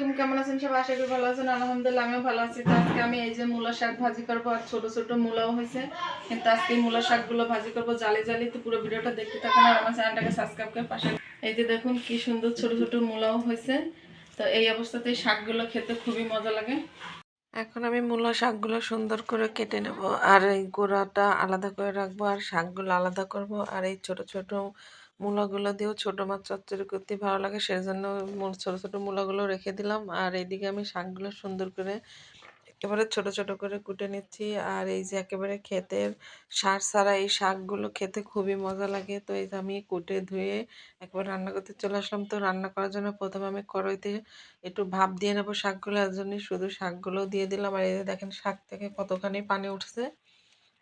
আলাইকুম কেমন আছেন সব আশা করি ভালো আছেন। আলহামদুলিল্লাহ, আমিও ভালো আছি। তো আজকে আমি এই যে মূলা শাক ভাজি করব, আর ছোট ছোট মূলাও হয়েছে। কিন্তু আজকে মূলা শাকগুলো ভাজি করব জালি জালি। তো পুরো ভিডিওটা দেখতে থাকুন আর আমার চ্যানেলটাকে সাবস্ক্রাইব করে পাশে এই যে দেখুন কি সুন্দর ছোট ছোট মূলাও হয়েছে। তো এই অবস্থাতে শাকগুলো খেতে খুবই মজা লাগে। এখন আমি মূলা শাকগুলো সুন্দর করে কেটে নেব। আর এই গোড়াটা আলাদা করে রাখব, আর শাকগুলো আলাদা করব। আর এই ছোট ছোট মূলাগুলো দিয়েও ছোটো মাছ চচ্চড়ি করতে ভালো লাগে সেই জন্য ছোটো, ছোট মূলাগুলো রেখে দিলাম। আর এইদিকে আমি শাকগুলো সুন্দর করে একেবারে ছোট ছোট করে কুটে নিচ্ছি। আর এই যে একেবারে ক্ষেতের সার ছাড়া এই শাকগুলো খেতে খুবই মজা লাগে। তো এই যে আমি কুটে ধুয়ে একবার রান্না করতে চলে আসলাম। তো রান্না করার জন্য প্রথমে আমি কড়াইতে একটু ভাপ দিয়ে নেব শাকগুলো। এর জন্য শুধু শাকগুলো দিয়ে দিলাম। আর এই যে দেখেন, শাক থেকে কতখানি পানি উঠছে।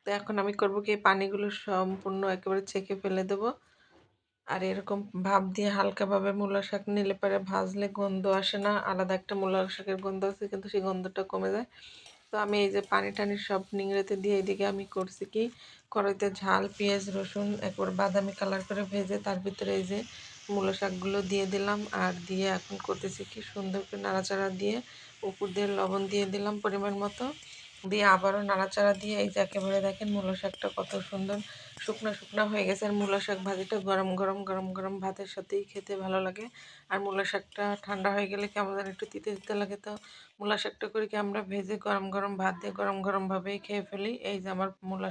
তো এখন আমি করব কি পানিগুলো সম্পূর্ণ একেবারে ছেঁকে ফেলে দেবো। আর এরকম ভাপ দিয়ে হালকাভাবে মূলা শাক নিলে পরে ভাজলে গন্ধ আসে না। আলাদা একটা মূলা শাকের গন্ধ আছে, কিন্তু সেই গন্ধটা কমে যায়। তো আমি এই যে পানি টানি সব নিংড়েতে দিয়ে এদিকে আমি করছি কি, কড়াইতে ঝাল, পেঁয়াজ, রসুন, একবার বাদামি কালার করে ভেজে তার ভিতরে এই যে মূলা শাকগুলো দিয়ে দিলাম। আর দিয়ে এখন করতেছি কি সুন্দর করে নাড়াচাড়া দিয়ে উপর দিয়ে লবণ দিয়ে দিলাম পরিমাণ মতো। দিয়ে আবারও নাড়াচাড়া দিয়ে এই যে একেবারে দেখেন মূলো শাকটা কত সুন্দর। শুকনো শুকনো হয়ে গেছে। আর মূলো শাক ভাজিটা গরম গরম গরম গরম ভাতের সাথেই খেতে ভালো লাগে। আর মূলো শাকটা ঠান্ডা হয়ে গেলে কেমন যেন একটু তিতে দিতে লাগে। তো মূলা শাকটা করে কি আমরা ভেজে গরম গরম ভাত দিয়ে গরম গরমভাবেই খেয়ে ফেলি। এই যে আমার মূলা